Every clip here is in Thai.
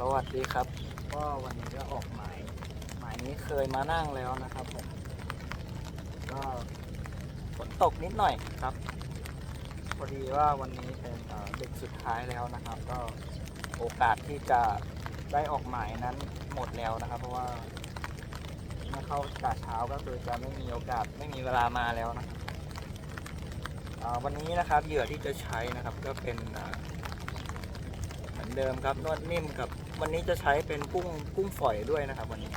สวัสดีครับก็วันนี้ก็ออกหมายหมายนี้เคยมานั่งแล้วนะครับผมก็ฝนตกนิดหน่อยครับพอดีว่าวันนี้เป็นเด็กสุดท้ายแล้วนะครับ ก็โอกาสที่จะได้ออกหมายนั้นหมดแล้วนะครับ เพราะว่าเมื่อเข้ากาเช้าก็คือจะไม่มีโอกาสไม่มีเวลามาแล้วนะครับวันนี้นะครับเหยื่อที่จะใช้นะครับก็เป็น มือนเดิมครับนวดนิ่มกับวันนี้จะใช้เป็นกุ้งกุ้งฝอยด้วยนะครับ วันนี้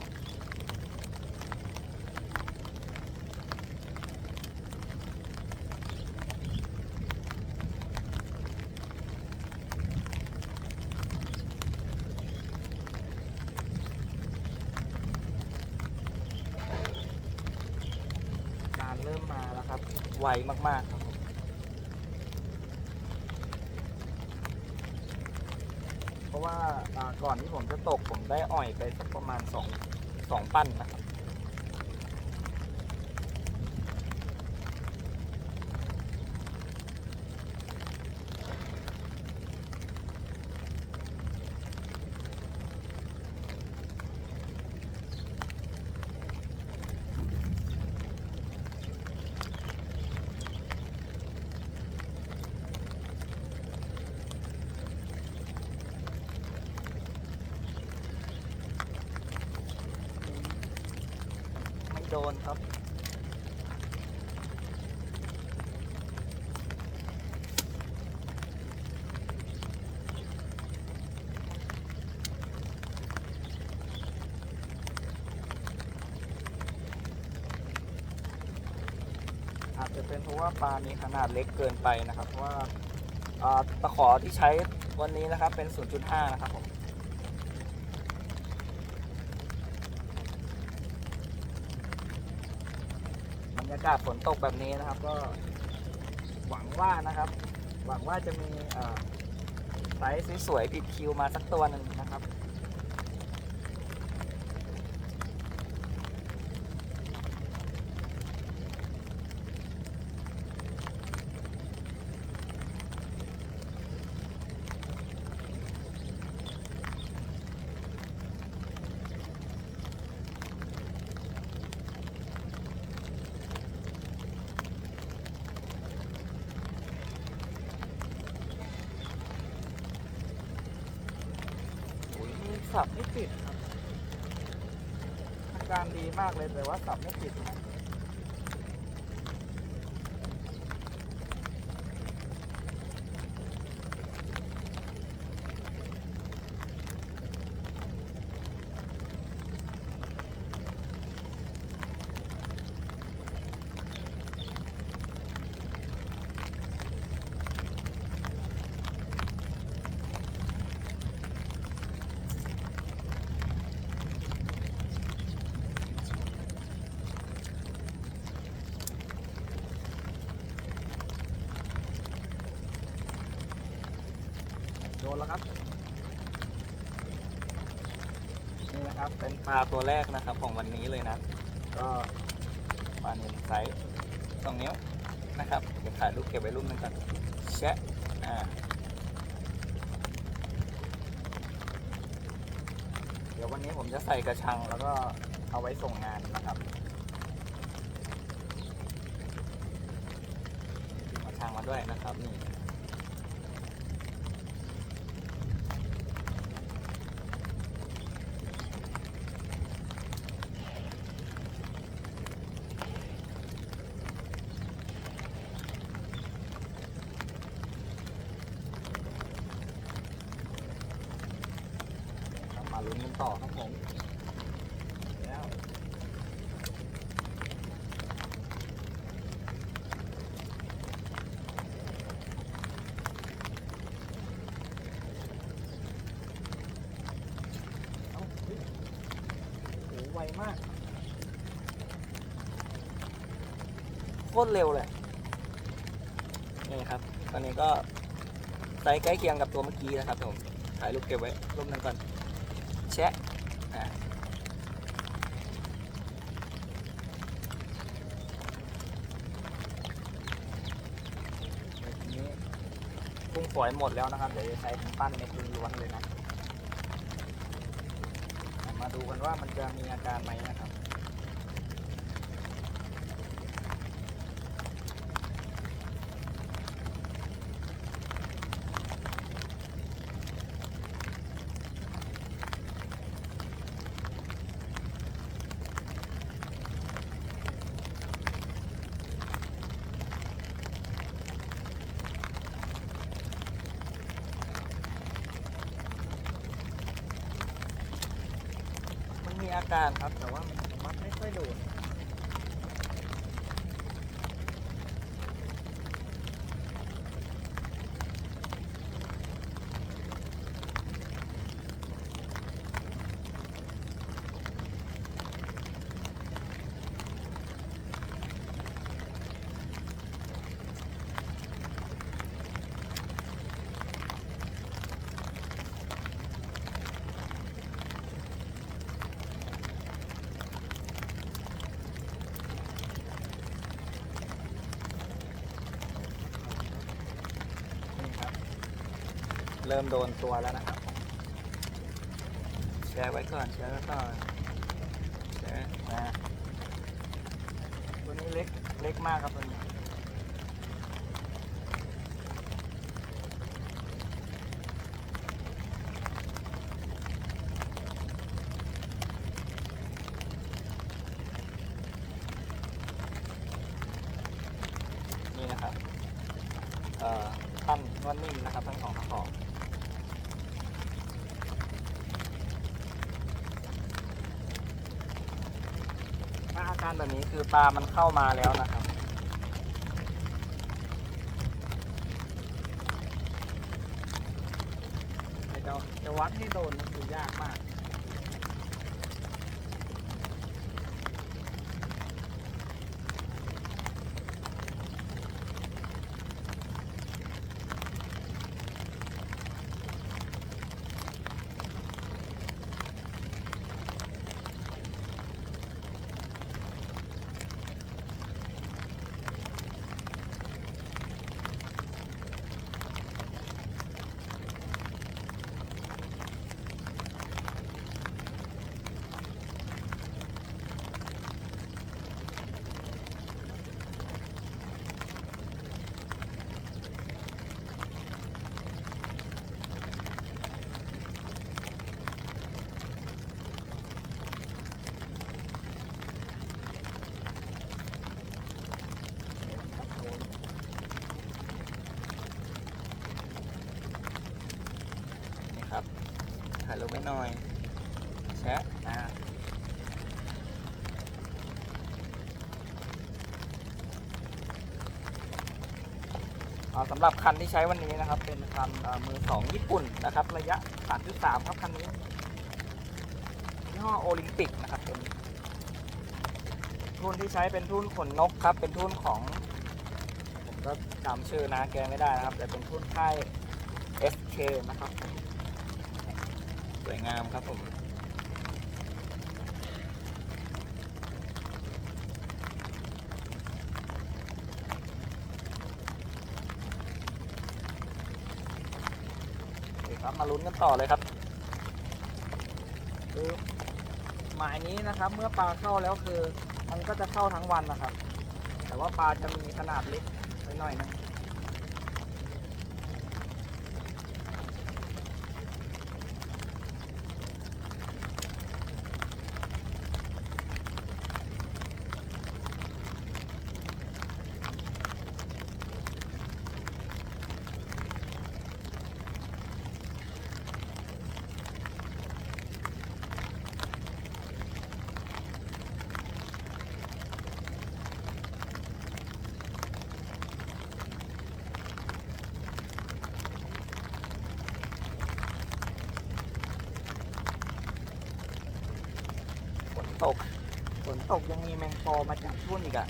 การเริ่มมาแล้วครับ ไวมากๆครับผม เพราะ ว่าอ่าก่อนที่ผมจะตกผมได้อ่อยไปสักประมาณสองสองปั้นนะครับ นครับอาจจะเป็นเพราะว่าปลามีขนาดเล็กเกินไปนะครับเพราะว่าอ่าตะขอที่ใช้วันนี้นะครับเป็น 0.5 นะครับผม รยากาศฝนตกแบบนี้นะครับ ก็หวังว่านะครับ หวังว่าจะมีไซส์สวยๆผิดคิวมาสักตัวหนึ่งนะครับ อุ้ยนี่ สับไม่ติดครับอาการดีมากเลยแต่ว่าสับไม่ติด ดนแล้วครับ นี่นะครับ เป็นปลาตัวแรกนะครับ ของวันนี้เลยนะ ก็ปลาเนินไซส์สองนิ้วนะครับ เดี๋ยวถ่ายรูปเก็บไว้รูปหนึงก่อนแชะอ่าเดี๋ยววันนี้ผมจะใส่กระชังแล้วก็เอาไว้ส่งงานนะครับกระชังมาด้วยนะครับนี่ เรามาลุ้นกันต่อครับผมแล้วเอ้าเฮ้ยโหไว มาก โคตรเร็วเลย นี่ครับ ตอนนี้ก็ไซส์ใกล้เคียงกับตัวเมื่อกี้นะครับผม ถ่ายรูปเก็บไว้รูปหนึงก่อน แชะทีนี้กุ้งฝอยหมดแล้วนะครับ เดี๋ยวจะใช้ปั้นเม็ดล้วนเลยนะ ดูกันว่ามันจะมีอาการไหมนะครับ อาการครับ แต่ว่ามันมัดไม่ค่อยโดน เริ่มโดนตัวแล้วนะครับแชร์ไว้ก่อนแชร์ไว้ก่อนแชร์นะตัวนี้เล็กเล็กมากครับตัวนี้ นี่นะครับ เอ่อปั้นนวดนิ่มนะครับทั้งสองตะขอถ้าอา การแบบนี้คือปลามันเข้ามาแล้วนะครับ จะจะวัดให้โดนมันคือยากมาก หน่อยแชะอ่าสำหรับคันที่ใช้วันนี้นะครับ เป็นคันมือสองญี่ปุ่นนะครับ ระยะ 3.3 ครับคันนี้ยี่ห้อโอลิมปิกนะครับเป็นทุนที่ใช้เป็นทุนขนนกครับ เป็นทุนของ ผมก็จำชื่อนะแกไม่ได้นะครับ แต่เป็นทุนค่าย SK นะครับ สวยงามครับผมโอเคครับมาลุ้นกันต่อเลยครับคือหมายนี้นะครับ เมื่อปลาเข้าแล้วคือ มันก็จะเข้าทั้งวันนะครับ แต่ว่าปลาจะมีขนาดเล็กไปหน่อยนึง ฝนตก ฝน ตกยังมีแมงปอมาจับทุ่นอีกอะ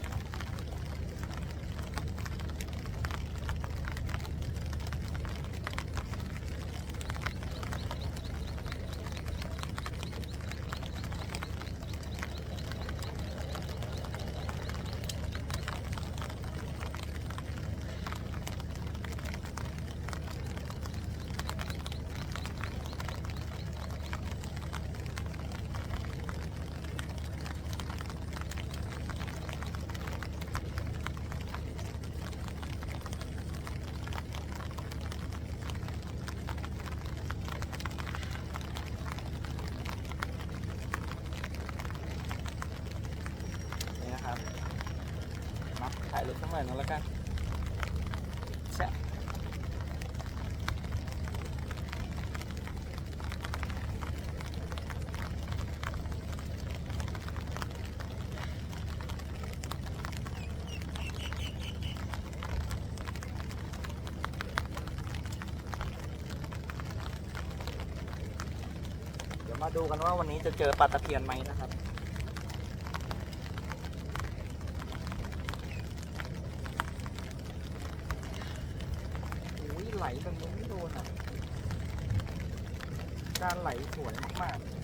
น่อยนึงแล้วกันแชะเดี๋ยวมาดูกันว่าวันนี้จะเจอปลาตะเพียนไหมนะครับ ไหลตรงนี้ไม่โดนอะ การไหลสวยมากๆ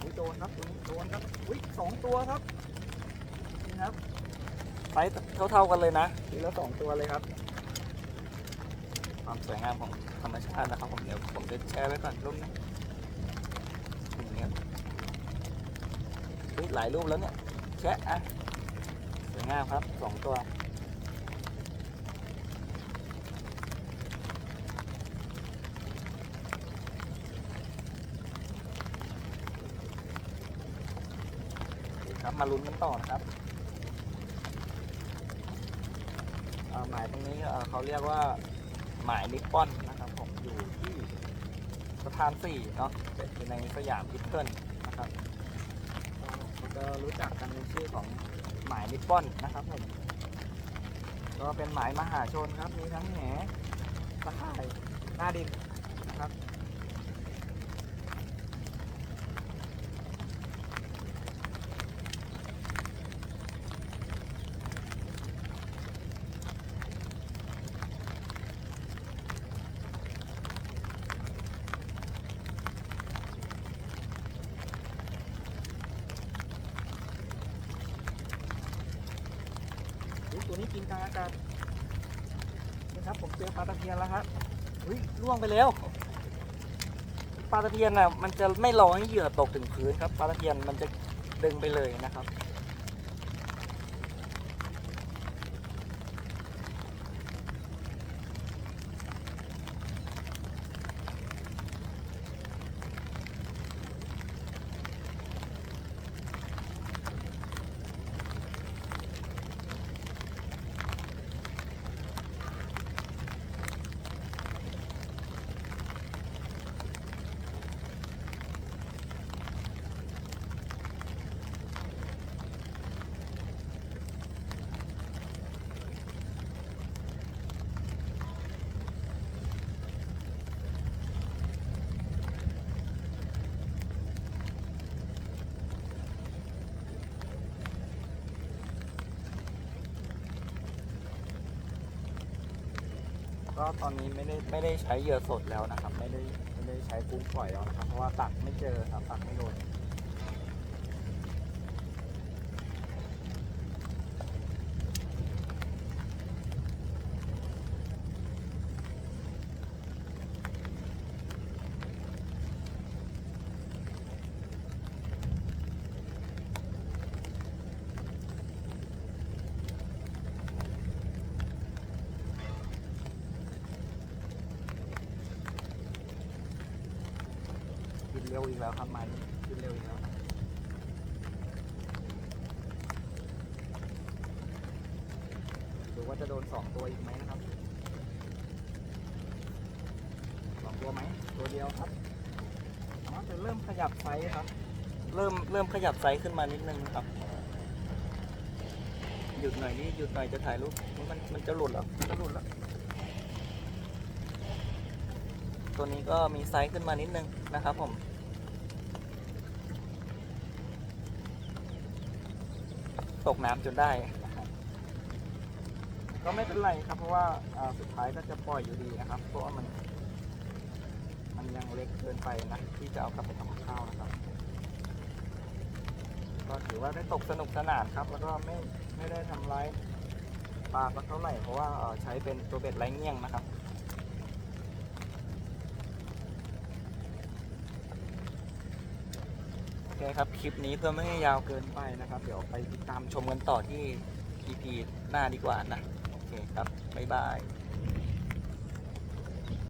อุ้ยโดนครับตัวนี้โดนครับ อุ้ยสอง ตัวครับนี่ครับไซส์เท่าๆกันเลยนะทีละสองตัวเลยครับ ความสวยงามของธรรมชาตินะครับผมเดี๋ยวผมจะแชร์ไว้ก่อนรูปนี้อย่างเงี้ยอุ๊ยหลายรูปแล้วเนี่ยแชะอะสวยงามครับสองตัว มาลุ้นกันต่อนะครับหมายตรงนี้เขาเรียกว่าหมายนิปปอนนะครับผมอยู่ที่สะพานสี่เนาะเป็นในสยามพิทเทิลนะครับเราจะรู้จักกันในชื่อของหมายนิปปอนนะครับผมก็เป็นหมายมหาชนครับมีทั้งแหนตะข่ายหน้าดิน ตัวนี้กินกลางอากาศนะครับผมเจอปลาตะเพียนแล้วครับอุ้ยล่วงไปแล้ว ปลาตะเพียนน่ะมันจะไม่รอให้เหยื่อตกถึงพื้นครับ ปลาตะเพียนมันจะดึงไปเลยนะครับ ก็ตอนนี้ไม่ได้ไม่ได้ใช้เหยื่อสดแล้วนะครับ ไม่ได้ไม่ได้ใช้กุ้งปล่อยแล้วนะครับ เพราะว่าตักไม่เจอครับตักไม่โดน ร็วอีกแล้วครับมันกินเร็วอีกแล้วดูว่าจะโดนสองตัวอีกไหมนะครับสองตัวไหมตัวเดียวครับอ๋อจะเริ่มขยับไซส์ครับ เริ่มเริ่มขยับไซส์ขึ้นมานิดนึงครับหยุดหน่อยนี่หยุดหน่อยจะถ่ายรูปมันมันจะหลุดแล้วจะหลุดแล้วตัวนี้ก็มีไซส์ขึ้นมานิดนึงนะครับผม ตกน้ำจนได้ ก็ไม่เป็นไรครับ เพราะว่าสุดท้ายก็จะปล่อยอยู่ดีนะครับ เพราะว่ามัน มันยังเล็กเกินไปนะที่จะเอากลับไปทำกับข้าวนะครับ ก็ถือว่าได้ตกสนุกสนานครับ แล้วก็ไม่ไม่ได้ทำร้ายปลาก็เท่าไหร่เพราะว่าใช้เป็นตัวเบ็ดไร้เงี้ยงนะครับ โอเค ครับ คลิปนี้เพื่อไม่ให้ยาวเกินไปนะครับ เดี๋ยวไปติดตามชมกันต่อที่ EP หน้าดีกว่านะ โอเคครับ บ๊ายบาย